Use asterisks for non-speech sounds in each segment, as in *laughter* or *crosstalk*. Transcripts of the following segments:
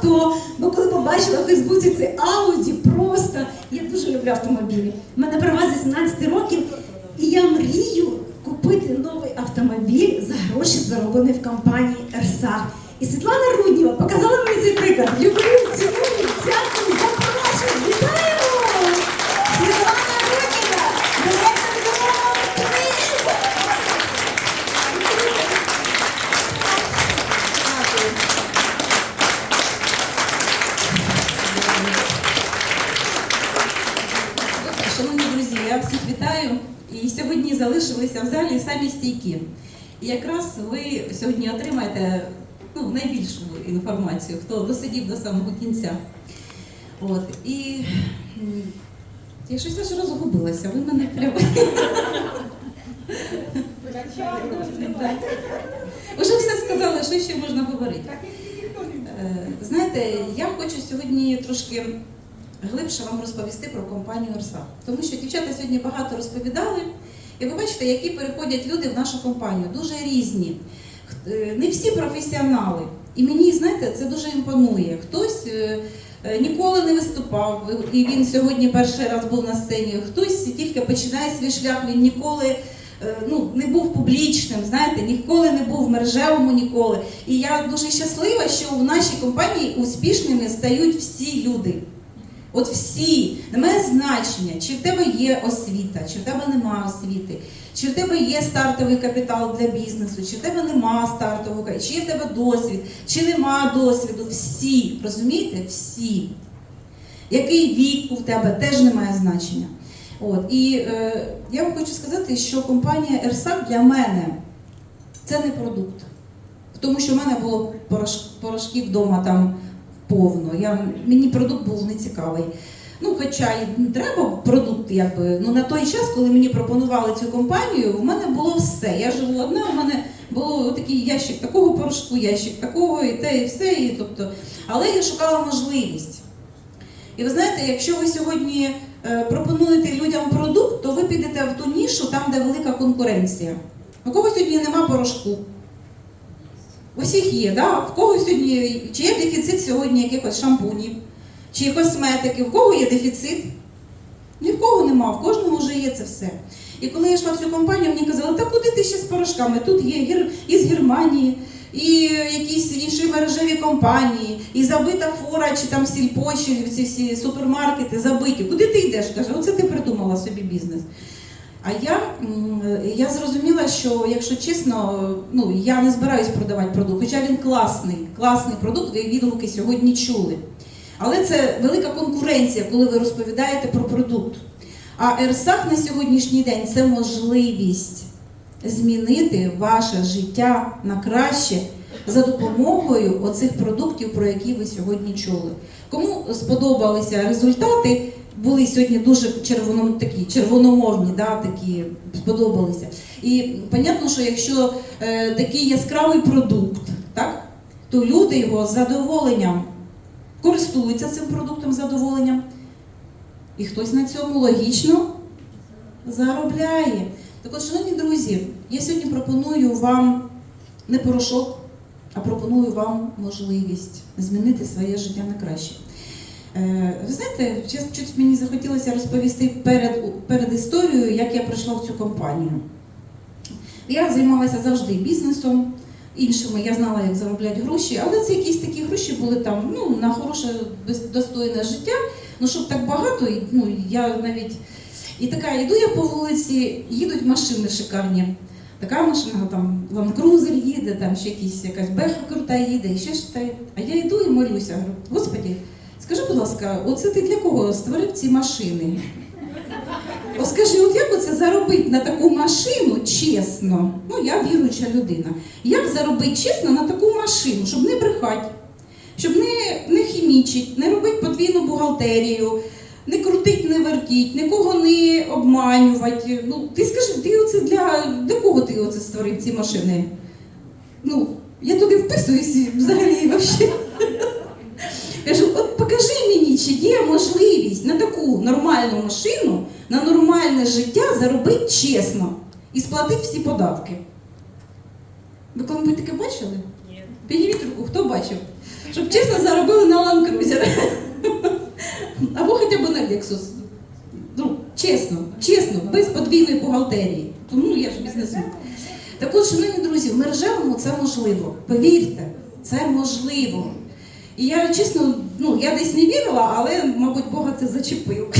авто. Бо коли побачила в Фейсбуці це Ауді, просто я дуже люблю автомобілі. У мене права зі 17 років, і я мрію купити новий автомобіль за гроші, зароблені в компанії Ерсах. І Світлана Рудніва показала мені цей приклад. Люблю, цілую, дякую, запрошую, вітаємо! Світлана Рудніва, директор нового Києва. Шановні друзі, я всіх вітаю. І сьогодні залишилися в залі самі стійкі. І якраз ви сьогодні отримаєте ну, найбільшу інформацію, хто досидів до самого кінця. От. І я щось аж розгубилася, ви мене прямо. Уже все сказали, що ще можна говорити. Е, Знаєте, я хочу сьогодні трошки глибше вам розповісти про компанію Орса. Тому що дівчата сьогодні багато розповідали, і ви бачите, які переходять люди в нашу компанію, дуже різні. Е, Не всі професіонали. І мені, знаєте, це дуже імпонує. Хтось е, е, ніколи не виступав, і він сьогодні перший раз був на сцені. Хтось тільки починає свій шлях, він ніколи ну, не був публічним, знаєте, ніколи не був в мережевому ніколи. І я дуже щаслива, що в нашій компанії успішними стають всі люди. От всі, немає значення, чи в тебе є освіта, чи в тебе немає освіти, чи в тебе є стартовий капітал для бізнесу, чи в тебе нема стартового капіталу, чи є в тебе досвід, чи нема досвіду. Всі, розумієте? Всі. Який вік у тебе теж не має значення. От. І е, я вам хочу сказати, що компанія Ерсак для мене це не продукт. Тому що в мене було порош, порошків вдома там повно. Я, мені продукт був не цікавий. Ну, хоча й треба продукт, якби ну на той час, коли мені пропонували цю компанію, в мене було все. Я жила одна, у мене було такий ящик такого порошку, ящик такого, і те, і все. І, тобто, але я шукала можливість. І ви знаєте, якщо ви сьогодні е, пропонуєте людям продукт, то ви підете в ту нішу, там, де велика конкуренція. У кого сьогодні нема порошку? У всіх є, да? в кого сьогодні, чи є дефіцит сьогодні якихось шампунів, чи косметики, в кого є дефіцит? Ні в кого нема, в кожному вже є це все. І коли я йшла в цю компанію, мені казали, та куди ти ще з порошками? Тут є із Германії, і якісь інші мережеві компанії, і забита фора, чи там сільпо, чи ці всі супермаркети забиті. Куди ти йдеш? Каже, оце ти придумала собі бізнес. А я, я зрозуміла, що якщо чесно, ну я не збираюсь продавати продукт, хоча він класний, класний продукт, ви відгуки сьогодні чули. Але це велика конкуренція, коли ви розповідаєте про продукт. А Ерсах на сьогоднішній день це можливість змінити ваше життя на краще за допомогою оцих продуктів, про які ви сьогодні чули. Кому сподобалися результати, були сьогодні дуже червоно, такі червономовні, да, такі сподобалися. І понятно, що якщо е, такий яскравий продукт, так, то люди його з задоволенням користуються цим продуктом з задоволенням. І хтось на цьому логічно заробляє. Так от, шановні друзі, я сьогодні пропоную вам не порошок, а пропоную вам можливість змінити своє життя на краще. Е, Ви знаєте, чуть мені захотілося розповісти перед, перед історією, як я прийшла в цю компанію. Я займалася завжди бізнесом, іншими я знала, як заробляти гроші, але це якісь такі гроші були там ну, на хороше, достойне життя. Ну, щоб так багато, ну, я навіть. І така, йду я по вулиці, їдуть машини шикарні. Така машина, там Cruiser їде, там ще якісь якась беха крута їде, і ще щось. А я йду і молюся. Говорю, Господі, скажи, будь ласка, оце ти для кого створив ці машини? О, скажи, от як оце заробити на таку машину чесно? Ну, я віруюча людина. Як заробити чесно на таку машину, щоб не брехати, щоб не, не хімічить, не робити подвійну бухгалтерію, не крутить, не вертіть, нікого не обманювати. Ну, ти скажи, ти оце для, для кого ти оце створив ці машини? Ну, я туди вписуюсь і взагалі вообще. Кажу, от покажи мені, чи є можливість на таку нормальну машину, на нормальне життя заробити чесно і сплатити всі податки. Ви коли-небудь таке бачили? Ні. Підніміть руку, хто бачив? Щоб чесно заробили на Land Cruiser. Або хоча б на Lexus. Ну, чесно, чесно, без подвійної бухгалтерії. Тому я ж бізнесмен. Так от, шановні друзі, в мережевому це можливо. Повірте, це можливо. І я чесно, ну я десь не вірила, але, мабуть, Бога це зачепив.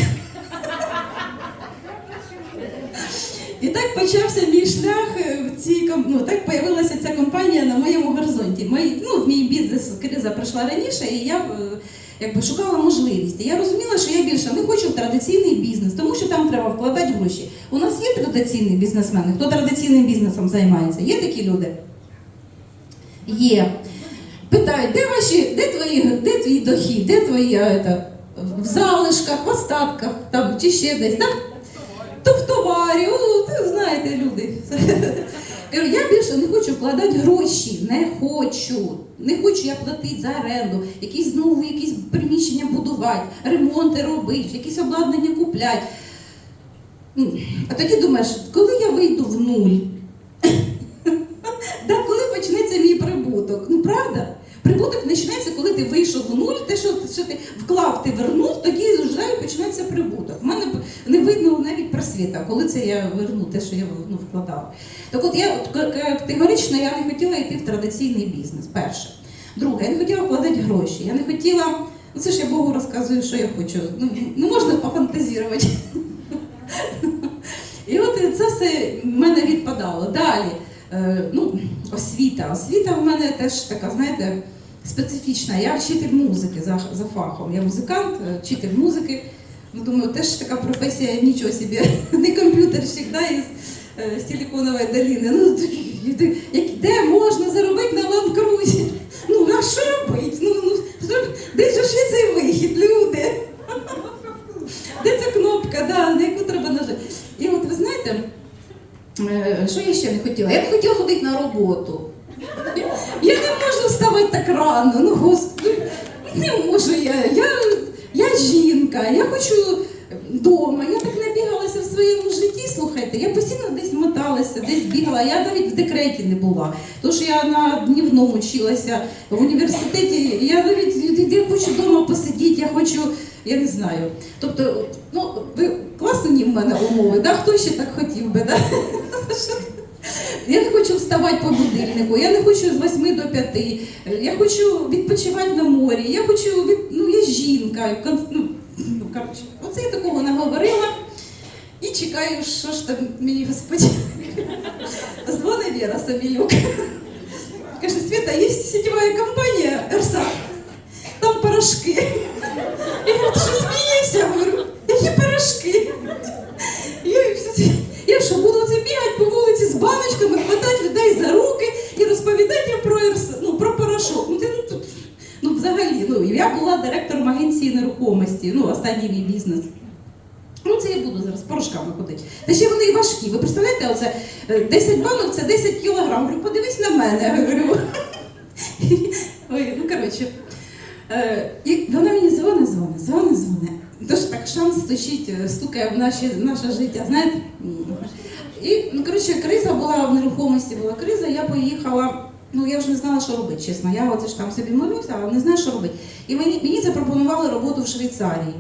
І так почався мій шлях е, в цій ну, так появилася ця компанія на моєму горизонті. Мій, ну, мій бізнес криза прийшла раніше, і я е, якби шукала можливість. І я розуміла, що я більше не хочу в традиційний бізнес, тому що там треба вкладати гроші. У нас є традиційні бізнесмени, хто традиційним бізнесом займається? Є такі люди? Є. Питають, де ваші, де твої, де твій дохід, де твої е, та, в залишках, в остатках там, чи ще десь. Так? То в товарі, о, знаєте, люди. *laughs* Я більше не хочу вкладати гроші, не хочу. Не хочу я платити за оренду, якісь знову якісь приміщення будувати, ремонти робити, якісь обладнання купляти. А тоді думаєш, коли я вийду в нуль? Да, коли почнеться мій прибуток? Ну правда? Прибуток починається, коли ти вийшов в нуль, те, що, що ти вклав, ти вернув, тоді вже починається прибуток. У мене не видно навіть просвіта, коли це я верну те, що я ну, вкладав. Так от я категорично я не хотіла йти в традиційний бізнес. Перше. Друге, я не хотіла вкладати гроші. Я не хотіла. Ну це ж я Богу розказую, що я хочу. Ну, не можна пофантазірувати. І от це все в мене відпадало. Далі, е, ну, освіта. Освіта в мене теж така, знаєте, специфічна. Я вчитель музики за, за фахом. Я музикант, е, вчитель музики. Ну, думаю, теж така професія нічого собі. *laughs* Не комп'ютерщик, да, із, е, з Силиконової доліни. Ну, як- де можна заробити на ланкрузі? Ну, а що робити? Ну, ну, де ж цей вихід, люди? *laughs* Де ця кнопка, да, на яку треба нажати? І от ви знаєте, е, що я ще не хотіла? Я не хотіла ходити на роботу. Я не можу вставати так рано. Ну, господи, не можу я. Я, я жінка, я хочу вдома. Я так набігалася в своєму житті. Слухайте, я постійно десь моталася, десь бігала. Я навіть в декреті не була. Що я на днівному вчилася в університеті. Я навіть я хочу вдома посидіти, я хочу. Я не знаю. Тобто, ну ви класні в мене умови, да? хто ще так хотів би, да? Я не хочу вставати по будильнику, я не хочу з 8 до 5. Я хочу відпочивати на морі, я хочу від... ну я жінка. Ну, ну, коротше, оце я такого наговорила і чекаю, що ж там мені Господь. *laughs* Дзвонить Віра Самілюк. Каже, Света, є сетєва компанія РСА, там порошки. Я говорю, ти що смієшся? Говорю, які порошки? Я, я що, буду це бігати по баночками, хватати людей за руки і розповідати про, ну, про порошок. Ну, ти, ну, ну, взагалі, ну, я була директором агенції нерухомості, ну, останній мій бізнес. Ну, це я буду зараз порошками ходити. Та ще вони важкі. Ви представляєте, оце е, 10 банок це 10 кілограм. Говорю, подивись на мене. Я говорю. *laughs* Ой, ну коротше. Е, і вона мені дзвонить, дзвонить, дзвонить, дзвонить. Тож так шанс стучить, е, стукає в наші, наше життя, знаєте. І, ну, коротше, криза була в нерухомості, була криза, я поїхала. Ну, я вже не знала, що робити, чесно. Я оце ж там собі молюся, але не знаю, що робити. І мені, мені запропонували роботу в Швейцарії.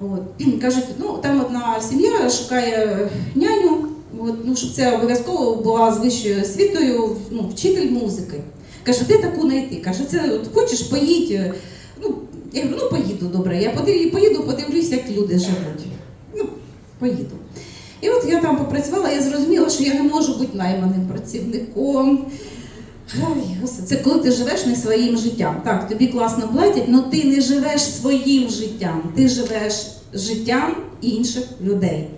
От. *clears throat* Кажуть, ну там одна сім'я шукає няню, от, ну, щоб це обов'язково була з вищою освітою, ну, вчитель музики. Каже, де таку знайти? Каже, це от, хочеш поїдь. е, Ну, я говорю, ну поїду добре. Я поїду, подивлюсь, як люди живуть. Ну, поїду. І от я там попрацювала, я зрозуміла, що я не можу бути найманим працівником. Це коли ти живеш не своїм життям. Так, тобі класно платять, але ти не живеш своїм життям, ти живеш життям інших людей.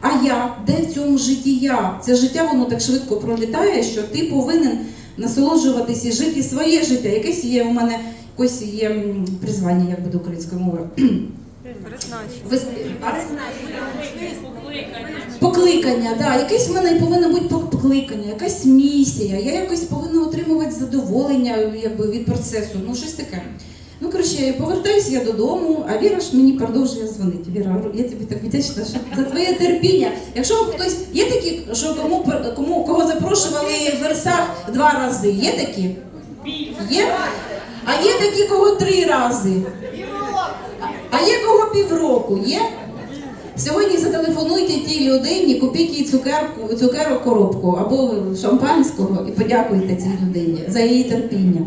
А я, де в цьому житті я? Це життя воно так швидко пролітає, що ти повинен насолоджуватися і жити своє життя. Якесь є у мене якось є призвання, як буде українською мовою. *clears throat* А- Покликання, да, якесь в мене повинно бути покликання, якась місія. Я якось повинна отримувати задоволення якби, від процесу. Ну, щось таке. Ну, коротше, повертаюся я додому, а Віра ж мені продовжує дзвонити. Віра, я тобі так вдячна що за твоє терпіння. Якщо хтось є такі, що кому кому кого запрошували в версах два рази, є такі? Є? А є такі, кого три рази. А є кого півроку, є? Сьогодні зателефонуйте тій людині, купіть їй цукерку, цукерок коробку або шампанського і подякуйте цій людині за її терпіння.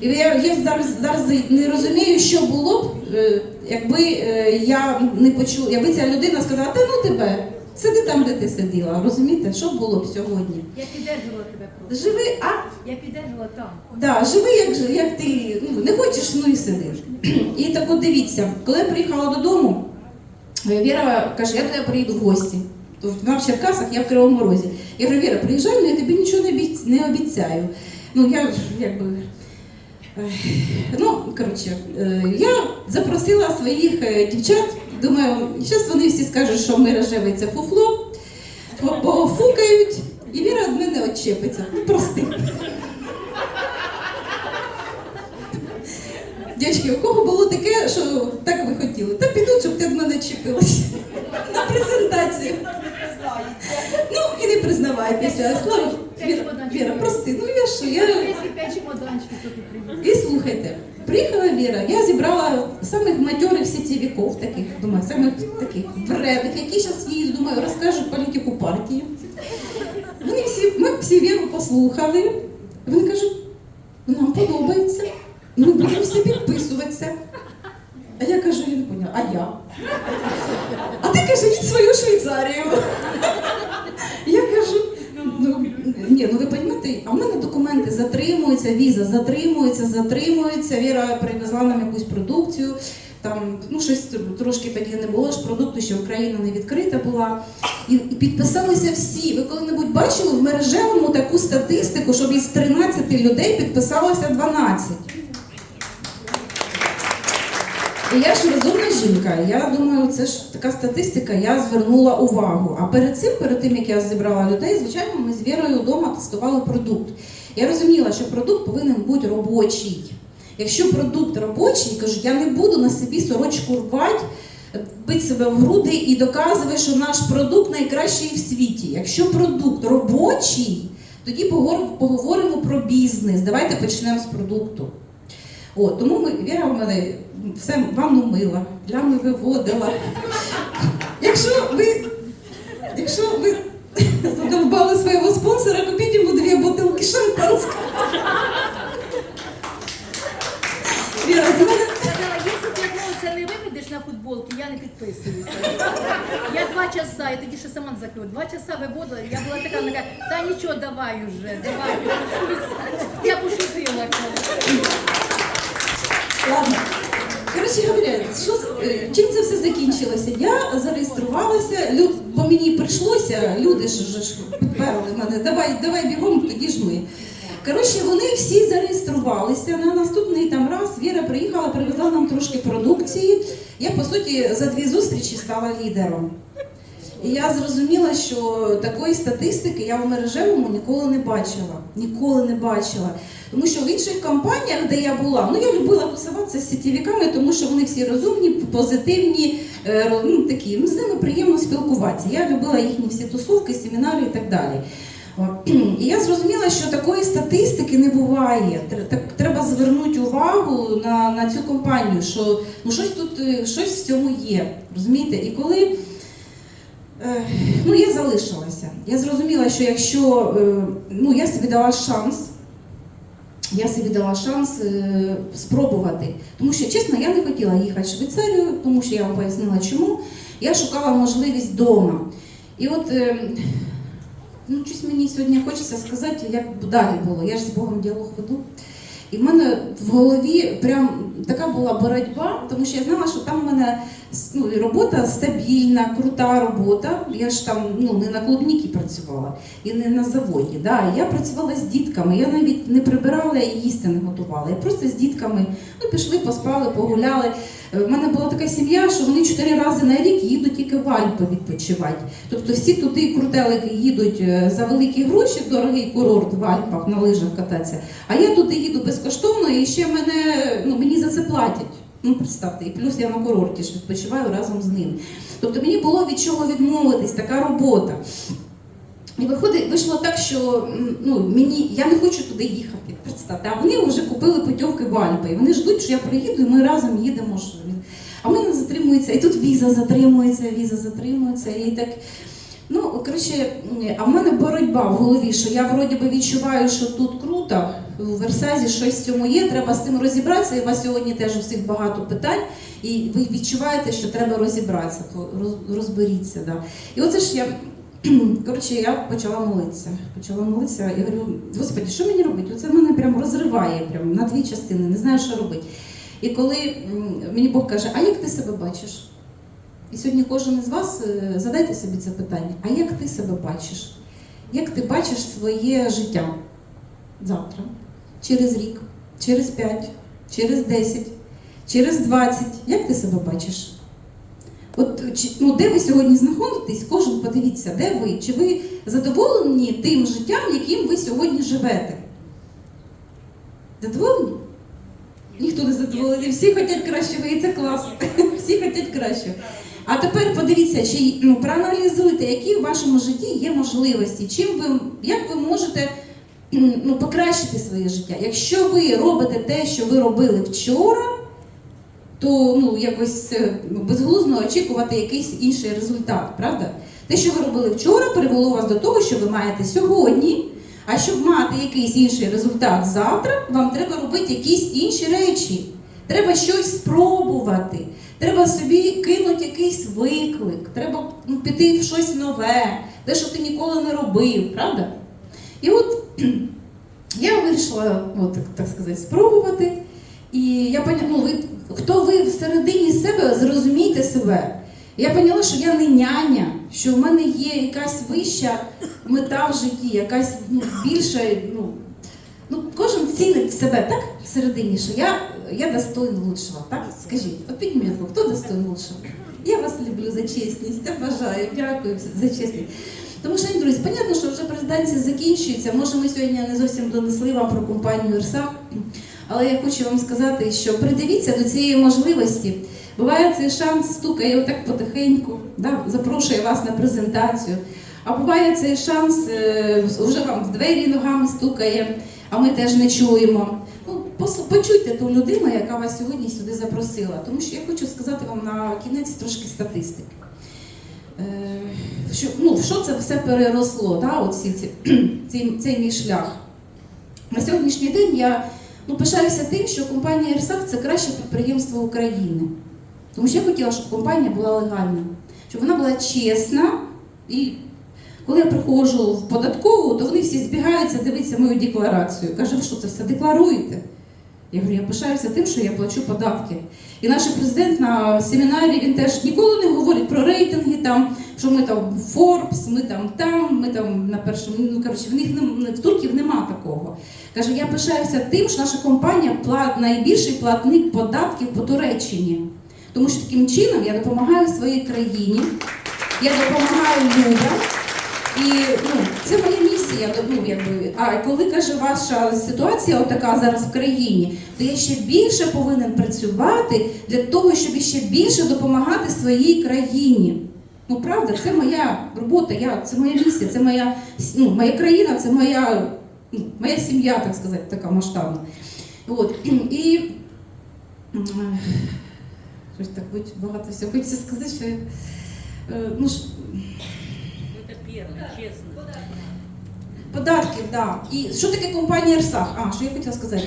І я, я зараз, зараз не розумію, що було б, е, якби е, я не почула, якби ця людина сказала, та ну тебе, сиди там, де ти сиділа. Розумієте, що було б сьогодні? Я піддержувала тебе просто. Живи, а Я піддержувала там. Да, живи, як, як ти ну, не хочеш, ну і сиди. І так от дивіться, коли я приїхала додому, е, Віра каже, я тебе приїду в гості. То вона в Черкасах, я в Кривому Розі. Я говорю, Віра, приїжджай, але я тобі нічого не обіцяю. Ну, я якби. Ну, коротше, е, я запросила своїх е, дівчат. Думаю, зараз вони всі скажуть, що ми рожевий це фуфло, по- пофукають, і Віра від мене відчепиться. Ну, прости. Дівчатки, у кого було таке, що так ви хотіли? Та підуть, щоб ти від мене чіпилася на презентацію. Ну і не признавайтеся. Слава Віра, прости, ну я що, я. І слухайте, приїхала Віра, я зібрала самих матьорих сетєвіків таких, думаю, самих таких вредних, які зараз їй, думаю, розкажуть політику партії. Вони всі, ми всі Віру послухали. Вони кажуть, нам подобається. Ми будемо все підписуватися. А я кажу, я не поняла, а я? А ти каже, їдь свою Швейцарію. Я кажу, ну ні, розумієте, а в мене документи затримуються, віза затримується, затримується. Віра привезла нам якусь продукцію. Там ну щось трошки тоді не було ж продукту, що Україна не відкрита була. І, і підписалися всі. Ви коли-небудь бачили в мережевому таку статистику, щоб із 13 людей підписалося 12? І я ж розумна жінка. Я думаю, це ж така статистика, я звернула увагу. А перед цим, перед тим як я зібрала людей, звичайно, ми з Вірою вдома тестували продукт. Я розуміла, що продукт повинен бути робочий. Якщо продукт робочий, кажу, я не буду на собі сорочку рвати, бити себе в груди і доказувати, що наш продукт найкращий в світі. Якщо продукт робочий, тоді поговоримо, про бізнес. Давайте почнемо з продукту. О, тому ми, Віра в мене все ванну мила, плями виводила. Якщо ви, якщо ви задовбали свого спонсора, купіть йому дві бутилки шампанського. Віра, в мене якщо ти одного це не виведеш на футболки, я не підписуюся. Я два часа, я тоді ще сама не два часа виводила, я була така, каже, та нічого, давай уже, давай. Я пошутила. Ладно. Коротше говоря, що, е, чим це все закінчилося? Я зареєструвалася, люд, бо мені прийшлося, люди ж, ж підперли мене, давай, давай бігом, тоді ж ми. Коротше, вони всі зареєструвалися. На наступний там раз Віра приїхала, привезла нам трошки продукції. Я, по суті, за дві зустрічі стала лідером. І я зрозуміла, що такої статистики я в мережевому ніколи не бачила. Ніколи не бачила. Тому що в інших компаніях, де я була, ну я любила тусуватися з сітєвіками, тому що вони всі розумні, позитивні, е, ну, такі, ну, з ними приємно спілкуватися. Я любила їхні всі тусовки, семінари і так далі. І я зрозуміла, що такої статистики не буває. Треба звернути увагу на, на цю компанію, що ну, щось тут е, щось в цьому є. Розумієте? І коли Ну, я залишилася. Я зрозуміла, що якщо е, ну, я собі дала шанс, я собі дала шанс е, спробувати. Тому що, чесно, я не хотіла їхати в Швейцарію, тому що я вам пояснила чому. Я шукала можливість вдома. І от е, ну, щось мені сьогодні хочеться сказати, як далі було. Я ж з Богом діалог веду. І в мене в голові прям така була боротьба, тому що я знала, що там в мене ну, робота стабільна, крута робота. Я ж там ну, не на клубніки працювала і не на заводі. Да. Я працювала з дітками, я навіть не прибирала і їсти не готувала. Я просто з дітками ну, пішли, поспали, погуляли. В мене була така сім'я, що вони чотири рази на рік їдуть тільки в Альпи відпочивати. Тобто всі туди крутелики їдуть е, за великі гроші, дорогий курорт в Альпах на лижах кататися. А я туди їду безкоштовно і ще мене ну, мені за це платять. Ну, представте, і плюс я на курорті ж відпочиваю разом з ним. Тобто мені було від чого відмовитись, така робота. І виходить, вийшло так, що ну, мені, я не хочу туди їхати, представте. А вони вже купили путівки в Альпи. І вони ждуть, що я приїду, і ми разом їдемо. А мене затримується, і тут віза затримується, віза затримується, і так. Ну, коротше, а в мене боротьба в голові, що я вроді би відчуваю, що тут круто, у Версазі щось в цьому є, треба з цим розібратися. І у вас сьогодні теж у всіх багато питань, і ви відчуваєте, що треба розібратися, то розберіться. Да. І оце ж я *clears throat* Коротше, я почала молитися. Почала молитися і говорю, Господи, що мені робити? Оце мене прям розриває прям на дві частини, не знаю, що робити. І коли мені Бог каже, а як ти себе бачиш? І сьогодні кожен із вас е, задайте собі це питання: а як ти себе бачиш? Як ти бачиш своє життя завтра, через рік, через п'ять, через десять, через двадцять? Як ти себе бачиш? От ну, де ви сьогодні знаходитесь, кожен подивіться, де ви? Чи ви задоволені тим життям, яким ви сьогодні живете? Задоволені? Ніхто не задоволений, всі хочуть кращого, і це клас. Всі хочуть кращого. А тепер подивіться, чи ну, проаналізуйте, які в вашому житті є можливості, чим ви, як ви можете *clears throat* ну, покращити своє життя. Якщо ви робите те, що ви робили вчора, то ну, якось е, ну, очікувати якийсь інший результат, правда? Те, що ви робили вчора, привело вас до того, що ви маєте сьогодні. А щоб мати якийсь інший результат завтра, вам треба робити якісь інші речі. Треба щось спробувати. Треба собі кинути якийсь виклик, треба ну, піти в щось нове, те, що ти ніколи не робив, правда? І от я вирішила, от, так, так сказати, спробувати. І я поняла, ну, ви, хто ви всередині себе, зрозумійте себе. Я поняла, що я не няня, що в мене є якась вища мета в житті, якась ну, більша. Ну, ну, кожен цінить себе так всередині, що я, я достоин лучшого. Так? Скажіть, от підніміть хто достоин лучшого? Я вас люблю за чесність, я бажаю, дякую за чесність. Тому що, друзі, понятно, що вже президенція закінчується. Може, ми сьогодні не зовсім донесли вам про компанію Ірсак, але я хочу вам сказати, що придивіться до цієї можливості. Буває цей шанс стукає отак потихеньку, да, запрошує вас на презентацію. А буває цей шанс е, вже вам в двері ногами стукає, а ми теж не чуємо. Ну, почуйте ту людину, яка вас сьогодні сюди запросила. Тому що я хочу сказати вам на кінець трошки статистики. Е, Що, ну, в що це все переросло, да, оці, ці, *clears throat* цей, цей мій шлях? На сьогоднішній день я ну, пишаюся тим, що компанія Ірсак це краще підприємство України. Тому що я хотіла, щоб компанія була легальна, щоб вона була чесна. І коли я приходжу в податкову, то вони всі збігаються, дивитися мою декларацію. Каже, ви що це все декларуєте? Я говорю, я пишаюся тим, що я плачу податки. І наш президент на семінарі він теж ніколи не говорить про рейтинги, там, що ми там Forbes, ми там там, ми там на першому. Ну коротше, в них в турків нема такого. Каже, я пишаюся тим, що наша компанія плат, найбільший платник податків по Туреччині. Тому що таким чином я допомагаю своїй країні, я допомагаю людям. І ну, це моя місія. Ну, якби. А коли каже ваша ситуація отака зараз в країні, то я ще більше повинен працювати для того, щоб ще більше допомагати своїй країні. Ну правда, це моя робота, я, це моя місія, це моя, ну, моя країна, це моя, ну, моя сім'я, так сказати, така масштабна. От. І щось так багато всього хочеться сказати, що я, е, ну, ж- Это первое, честно. Податків, да. І що таке компанія Ерсах? А, що я хотіла сказати?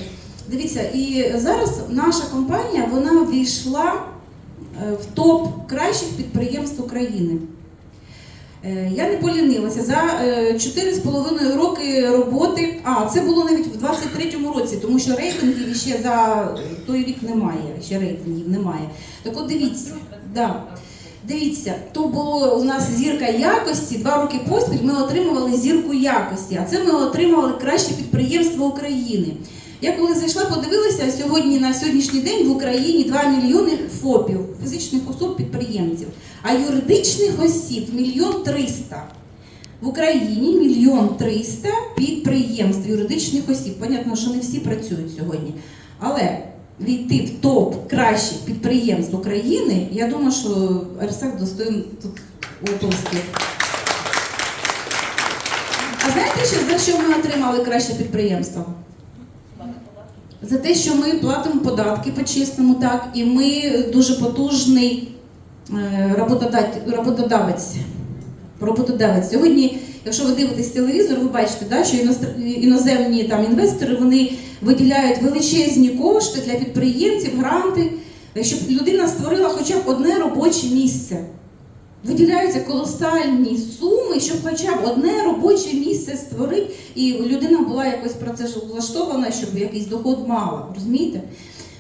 Дивіться, і зараз наша компанія вона війшла е, в топ кращих підприємств України. Е, Я не полінилася за е, 4,5 роки роботи. А, це було навіть в 23-му році, тому що рейтингів ще за той рік немає. Ще рейтингів немає. Так от дивіться, да. Дивіться, то було у нас зірка якості. Два роки поспіль ми отримували зірку якості, а це ми отримували краще підприємство України. Я коли зайшла, подивилася сьогодні на сьогоднішній день в Україні 2 мільйони ФОПів, фізичних особ підприємців, а юридичних осіб мільйон триста. В Україні мільйон триста підприємств юридичних осіб. Понятно, що не всі працюють сьогодні. Але війти в топ кращих підприємств України, я думаю, що Арсак достоїн тут оплесків. А знаєте, що, за що ми отримали краще підприємство? За те, що ми платимо податки по-чесному, так, і ми дуже потужний е, роботодавець. Роботодавець. Сьогодні, якщо ви дивитесь телевізор, ви бачите, да, що іноземні там, інвестори вони виділяють величезні кошти для підприємців, гранти, щоб людина створила хоча б одне робоче місце. Виділяються колосальні суми, щоб хоча б одне робоче місце створити, і людина була якось про це влаштована, щоб якийсь доход мала. Розумієте?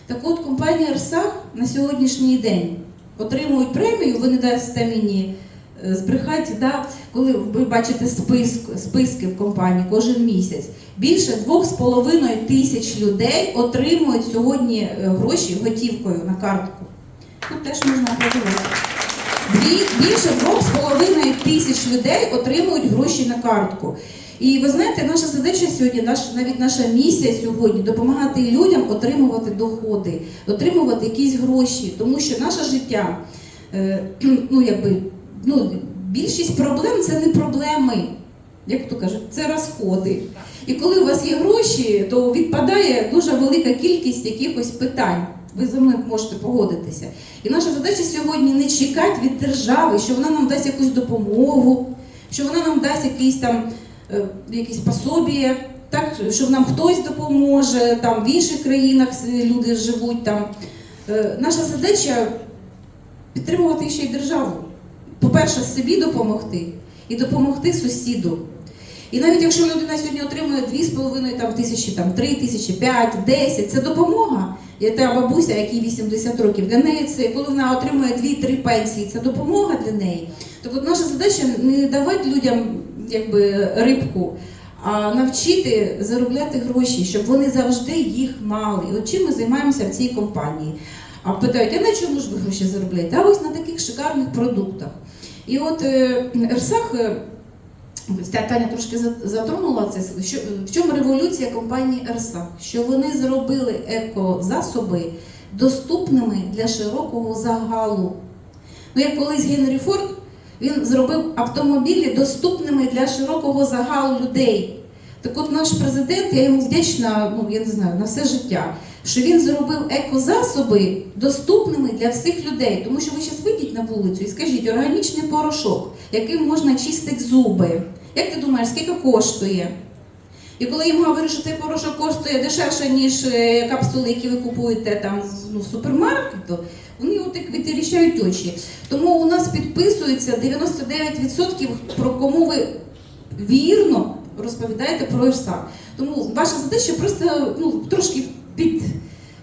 Так от компанія Ерсах на сьогоднішній день отримують премію, ви не дасте мені збрехати, да? коли ви бачите списк, списки в компанії кожен місяць. Більше 2,5 тисяч людей отримують сьогодні е, гроші готівкою на картку. Тут теж можна аплодувати. Більше 2,5 тисяч людей отримують гроші на картку. І ви знаєте, наша задача сьогодні, наш, навіть наша місія сьогодні допомагати людям отримувати доходи, отримувати якісь гроші, тому що наше життя, е, *clears throat* ну якби, ну, більшість проблем це не проблеми, як то кажуть, це розходи. І коли у вас є гроші, то відпадає дуже велика кількість якихось питань. Ви зі мною можете погодитися. І наша задача сьогодні не чекати від держави, що вона нам дасть якусь допомогу, що вона нам дасть якісь там е, якісь пособі, так, що нам хтось допоможе, там в інших країнах люди живуть там. Е, Наша задача підтримувати ще й державу. По-перше, собі допомогти і допомогти сусіду. І навіть якщо людина сьогодні отримує 2,5 там, тисячі, там, 3 тисячі, 5, 10, це допомога. Я та бабуся, якій 80 років, для неї це, коли вона отримує 2-3 пенсії, це допомога для неї. Так от наша задача не давати людям якби, рибку, а навчити заробляти гроші, щоб вони завжди їх мали. І от чим ми займаємося в цій компанії. А питають, а на чому ж ви гроші заробляєте? А ось на таких шикарних продуктах. І от е, Ерсах. е, Таня трошки за- затронула це. Що, в чому революція компанії Ерса? Що вони зробили екозасоби доступними для широкого загалу. Ну, як колись Генрі Форд, він зробив автомобілі доступними для широкого загалу людей. Так от наш президент, я йому вдячна, ну я не знаю, на все життя, що він зробив екозасоби доступними для всіх людей. Тому що ви зараз вийдіть на вулицю і скажіть, органічний порошок, яким можна чистити зуби. Як ти думаєш, скільки коштує? І коли їм говорять, що цей порошок коштує дешевше, ніж е, капсули, які ви купуєте там ну, в супермаркету, вони от як витріщають очі. Тому у нас підписується 99% про кому ви вірно розповідаєте про ІРСА. Тому ваша задача просто ну, трошки під,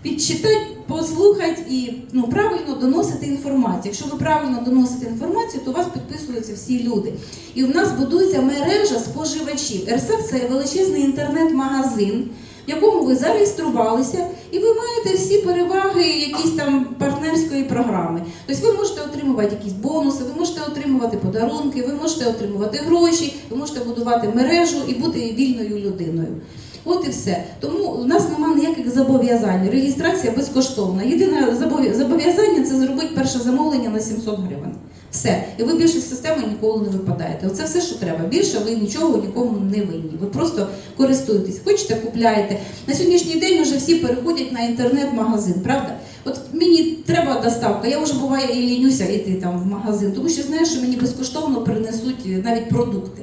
підчитати, послухати і ну, правильно доносити інформацію. Якщо ви правильно доносите інформацію, то у вас підписуються всі люди. І в нас будується мережа споживачів. РСА це величезний інтернет-магазин, в якому ви зареєструвалися, і ви маєте всі переваги якісь там партнерської програми. Тобто ви можете отримувати якісь бонуси, ви можете отримувати подарунки, ви можете отримувати гроші, ви можете будувати мережу і бути вільною людиною. От і все. Тому у нас немає ніяких зобов'язань. Реєстрація безкоштовна. Єдине зобов'язання це зробити перше замовлення на 700 гривень. Все. І ви більше з системи ніколи не випадаєте. Оце все, що треба. Більше ви нічого нікому не винні. Ви просто користуєтесь. Хочете, купляєте. На сьогоднішній день вже всі переходять на інтернет-магазин, правда? От мені треба доставка, я вже буває і лінюся йти там в магазин, тому що знаю, що мені безкоштовно принесуть навіть продукти.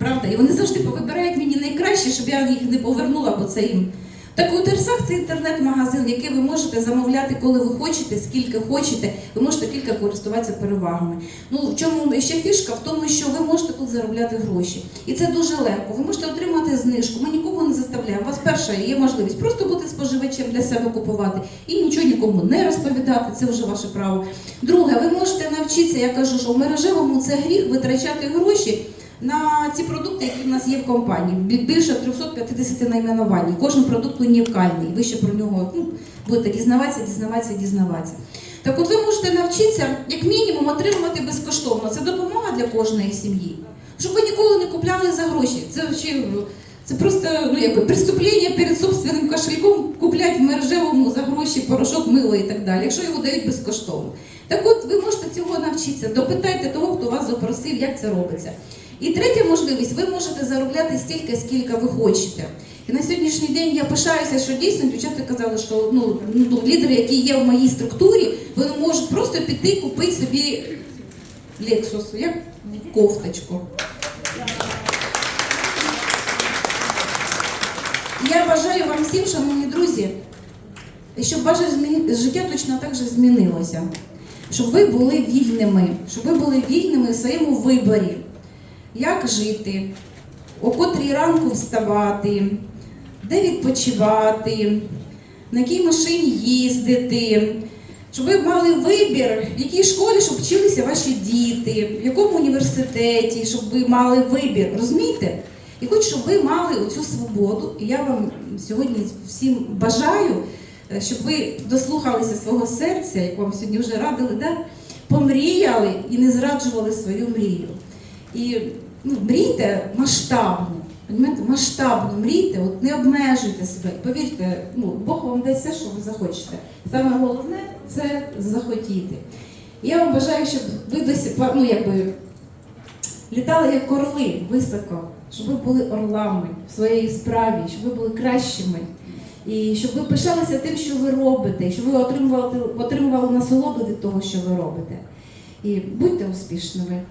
Правда? І вони завжди повибирають мені найкраще, щоб я їх не повернула, бо це їм. Так от Ерсах це інтернет-магазин, який ви можете замовляти, коли ви хочете, скільки хочете. Ви можете кілька користуватися перевагами. Ну в чому ще фішка? В тому, що ви можете тут заробляти гроші. І це дуже легко. Ви можете отримати знижку. Ми нікого не заставляємо. У вас перша є можливість просто бути споживачем для себе купувати і нічого нікому не розповідати. Це вже ваше право. Друге, ви можете навчитися. Я кажу, що в мережевому це гріх витрачати гроші на ці продукти, які в нас є в компанії. Бі- Більше 350 найменувань. Кожен продукт унікальний. Ви ще про нього ну, будете дізнаватися, дізнаватися, дізнаватися. Так от ви можете навчитися, як мінімум, отримувати безкоштовно. Це допомога для кожної сім'ї. Щоб ви ніколи не купляли за гроші. Це ще це просто ну, якби, преступлення перед собственним кошельком купляти в мережевому за гроші порошок, мило і так далі, якщо його дають безкоштовно. Так от ви можете цього навчитися. Допитайте того, хто вас запросив, як це робиться. І третя можливість, ви можете заробляти стільки, скільки ви хочете. І на сьогоднішній день я пишаюся, що дійсно дівчата казали, що ну, ну, лідери, які є в моїй структурі, вони можуть просто піти купити собі Lexus, як кофточку. Я бажаю вам всім, шановні друзі, щоб ваше життя точно так же змінилося. Щоб ви були вільними, щоб ви були вільними в своєму виборі, як жити, о котрій ранку вставати, де відпочивати, на якій машині їздити, щоб ви мали вибір, в якій школі, щоб вчилися ваші діти, в якому університеті, щоб ви мали вибір, розумієте? І хочу, щоб ви мали оцю свободу. І я вам сьогодні всім бажаю, е, щоб ви дослухалися свого серця, як вам сьогодні вже радили, да? помріяли і не зраджували свою мрію. І ну, мрійте масштабно. Розумієте, масштабно мрійте, от не обмежуйте себе. Повірте, ну, Бог вам дасть все, що ви захочете. Саме головне це захотіти. Я вам бажаю, щоб ви досі, ну, якби, літали як орли високо, щоб ви були орлами в своїй справі, щоб ви були кращими. І щоб ви пишалися тим, що ви робите, і щоб ви отримували, отримували насолоду від того, що ви робите. І будьте успішними.